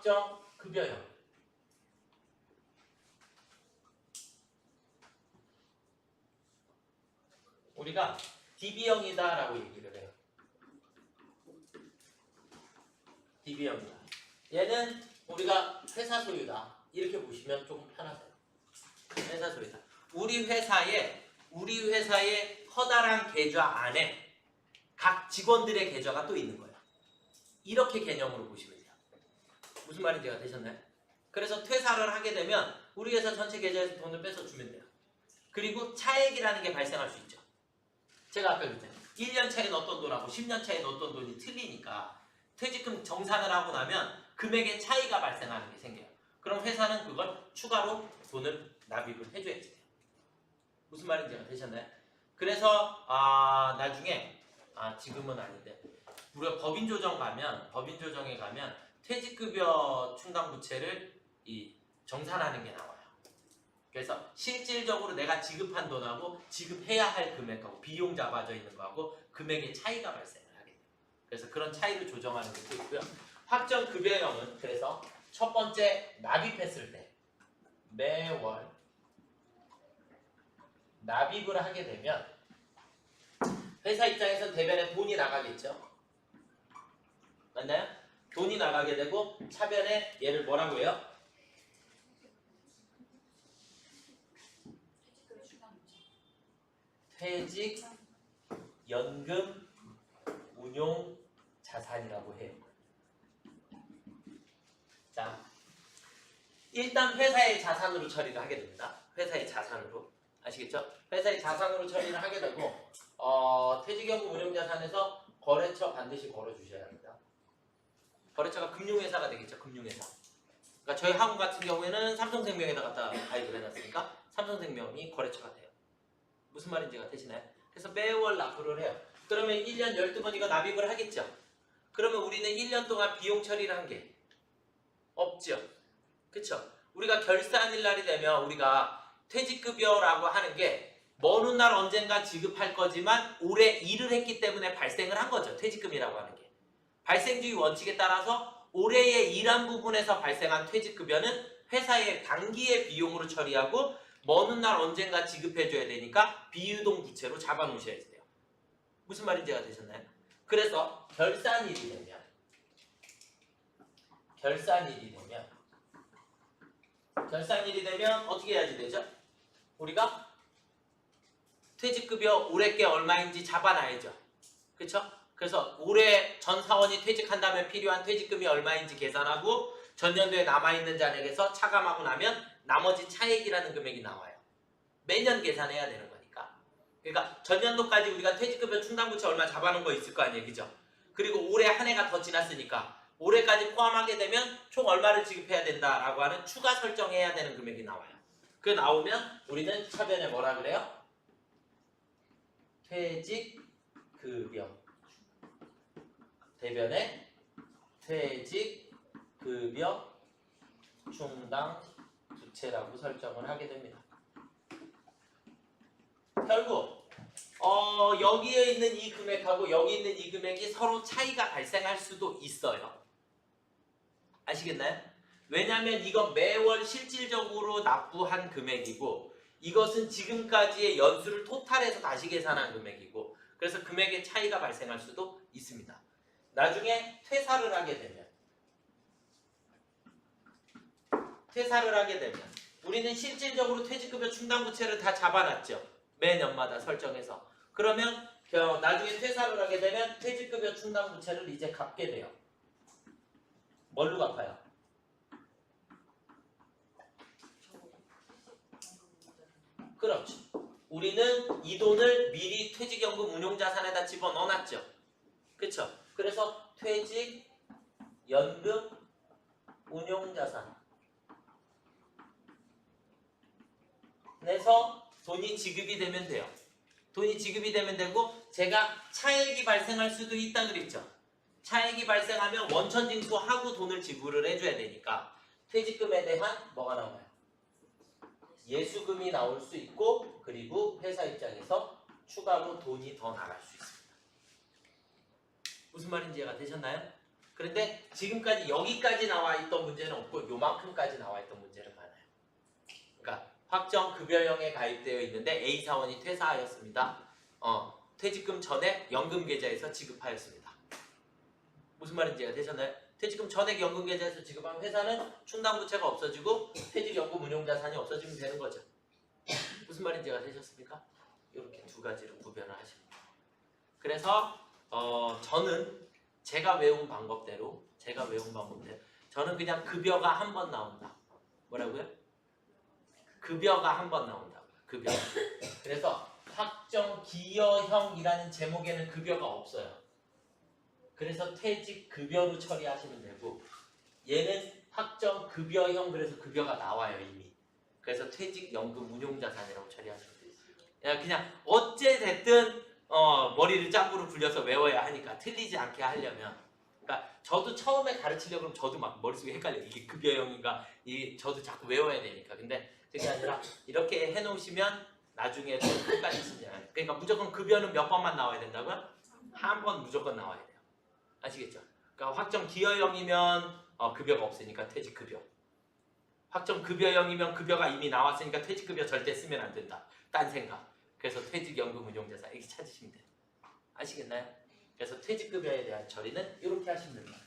확정 급여형. 우리가 DB형이다 라고 얘기를 해요. DB형이다. 얘는 우리가 회사 소유다. 이렇게 보시면 조금 편하세요. 회사 소유다. 우리 회사에 우리 회사의 커다란 계좌 안에 각 직원들의 계좌가 또 있는 거예요. 이렇게 개념으로 보시면 돼요. 무슨 말인지 가 되셨나요? 그래서 퇴사를 하게 되면 우리 회사 전체 계좌에서 돈을 뺏어 주면 돼요. 그리고 차액이라는 게 발생할 수 있죠. 제가 아까 그랬잖아요. 1년 차에 넣었던 돈하고 10년 차에 넣었던 돈이 틀리니까 퇴직금 정산을 하고 나면 금액의 차이가 발생하는 게 생겨요. 그럼 회사는 그걸 추가로 돈을 납입을 해줘야지 돼요. 무슨 말인지 되셨나요? 그래서 아 나중에 아 지금은 아닌데 우리가 법인 조정 가면 법인 조정에 가면 퇴직급여 충당 부채를 이 정산하는 게 나와요. 그래서 실질적으로 내가 지급한 돈하고 지급해야 할 금액하고 비용 잡아져 있는 거하고 금액의 차이가 발생을 하게 돼요. 그래서 그런 차이를 조정하는 것도 있고요. 확정 급여형은 그래서 첫 번째 납입했을 때 매월 납입을 하게 되면 회사 입장에서 대변에 돈이 나가겠죠. 맞나요? 돈이 나가게 되고 차변에 얘를 뭐라고 해요? 퇴직 연금 운용 자산이라고 해요. 자, 일단 회사의 자산으로 처리를 하게 됩니다. 회사의 자산으로 아시겠죠? 회사의 자산으로 처리를 하게 되고 어, 퇴직연금 운용 자산에서 거래처 반드시 걸어주셔야 합니다. 거래처가 금융회사가 되겠죠, 금융회사. 그러니까 저희 학원 같은 경우에는 삼성생명에다 갖다 가입을 해놨으니까 삼성생명이 거래처가 돼요. 무슨 말인지가 되시나요? 그래서 매월 납부를 해요. 그러면 1년 12번 이거 납입을 하겠죠? 그러면 우리는 1년 동안 비용 처리를 한게 없죠? 그쵸? 우리가 결산일 날이 되면 우리가 퇴직급여라고 하는 게 먼 훗날 언젠가 지급할 거지만 올해 일을 했기 때문에 발생을 한 거죠. 퇴직금이라고 하는 게. 발생주의 원칙에 따라서 올해의 일한 부분에서 발생한 퇴직급여는 회사의 단기의 비용으로 처리하고 먼 훗날 언젠가 지급해줘야 되니까 비유동 부채로 잡아놓으셔야 돼요. 무슨 말인지 가 되셨나요? 그래서 결산일이 되면 결산일이 되면 결산일이 되면 어떻게 해야지 되죠? 우리가 퇴직급여 올해 게 얼마인지 잡아놔야죠. 그쵸? 그래서 올해 전 사원이 퇴직한다면 필요한 퇴직금이 얼마인지 계산하고 전년도에 남아있는 잔액에서 차감하고 나면 나머지 차액이라는 금액이 나와요. 매년 계산해야 되는 거니까. 그러니까 전년도까지 우리가 퇴직급여 충당부채 얼마 잡아놓은 거 있을 거 아니에요. 그죠? 그리고 올해 한 해가 더 지났으니까 올해까지 포함하게 되면 총 얼마를 지급해야 된다라고 하는 추가 설정해야 되는 금액이 나와요. 그 나오면 우리는 차변에 뭐라 그래요? 퇴직급여 대변에 퇴직 급여 충당 부채라고 설정을 하게 됩니다. 결국 어, 여기에 있는 이 금액하고 여기 있는 이 금액이 서로 차이가 발생할 수도 있어요. 아시겠나요? 왜냐하면 이건 매월 실질적으로 납부한 금액이고 이것은 지금까지의 연수를 토탈해서 다시 계산한 금액이고 그래서 금액의 차이가 발생할 수도 있습니다. 나중에 퇴사를 하게 되면 퇴사를 하게 되면 우리는 실질적으로 퇴직급여 충당부채를 다 잡아놨죠. 매년마다 설정해서 그러면 어, 나중에 퇴사를 하게 되면 퇴직급여 충당부채를 이제 갚게 돼요. 뭘로 갚아요? 그렇죠. 우리는 이 돈을 미리 퇴직연금 운용자산에다 집어넣어놨죠. 그렇죠. 그래서 퇴직 연금 운용자산 내서 돈이 지급이 되면 돼요. 돈이 지급이 되면 되고 제가 차액이 발생할 수도 있다 그랬죠. 차액이 발생하면 원천징수하고 돈을 지불을 해줘야 되니까 퇴직금에 대한 뭐가 나와요? 예수금이 나올 수 있고 그리고 회사 입장에서 추가로 돈이 더 나갈 수 있습니다. 무슨 말인지 이해가 되셨나요? 그런데 지금까지 여기까지 나와 있던 문제는 없고 요만큼까지 나와 있던 문제는 많아요. 그러니까 확정 급여형에 가입되어 있는데 A 사원이 퇴사하였습니다. 어, 퇴직금 전액 연금 계좌에서 지급하였습니다. 무슨 말인지 가 되셨나요? 퇴직금 전액 연금 계좌에서 지급하면 회사는 충당부채가 없어지고 퇴직연금 운용자산이 없어지면 되는 거죠. 무슨 말인지가 되셨습니까? 이렇게 두 가지로 구별을 하십니다. 그래서 어, 저는 제가 외운 방법대로 제가 외운 방법대로 저는 그냥 급여가 한 번 나온다. 뭐라고요? 급여가 한 번 나온다고요. 급여. 그래서 확정 기여형이라는 제목에는 급여가 없어요. 그래서 퇴직 급여로 처리하시면 되고 얘는 확정 급여형 그래서 급여가 나와요 이미. 그래서 퇴직 연금 운용자산이라고 처리하시면 돼요. 그냥 어째 됐든 어, 머리를 짱구로 굴려서 외워야 하니까 틀리지 않게 하려면. 그러니까 저도 처음에 가르치려고 그러면 저도 막 머릿속에 헷갈려 이게 급여형인가? 이 저도 자꾸 외워야 되니까. 근데 그게 아니라 이렇게 해놓으시면 나중에도 헷갈리시면 그러니까 무조건 급여는 몇 번만 나와야 된다고요? 한 번 무조건 나와야 돼요. 아시겠죠? 그러니까 확정 기여형이면 어, 급여가 없으니까 퇴직 급여. 확정 급여형이면 급여가 이미 나왔으니까 퇴직 급여 절대 쓰면 안 된다. 딴 생각 그래서 퇴직연금 운용자산 이렇게 찾으시면 돼요. 아시겠나요? 그래서 퇴직급여에 대한 처리는 이렇게 하시면 됩니다.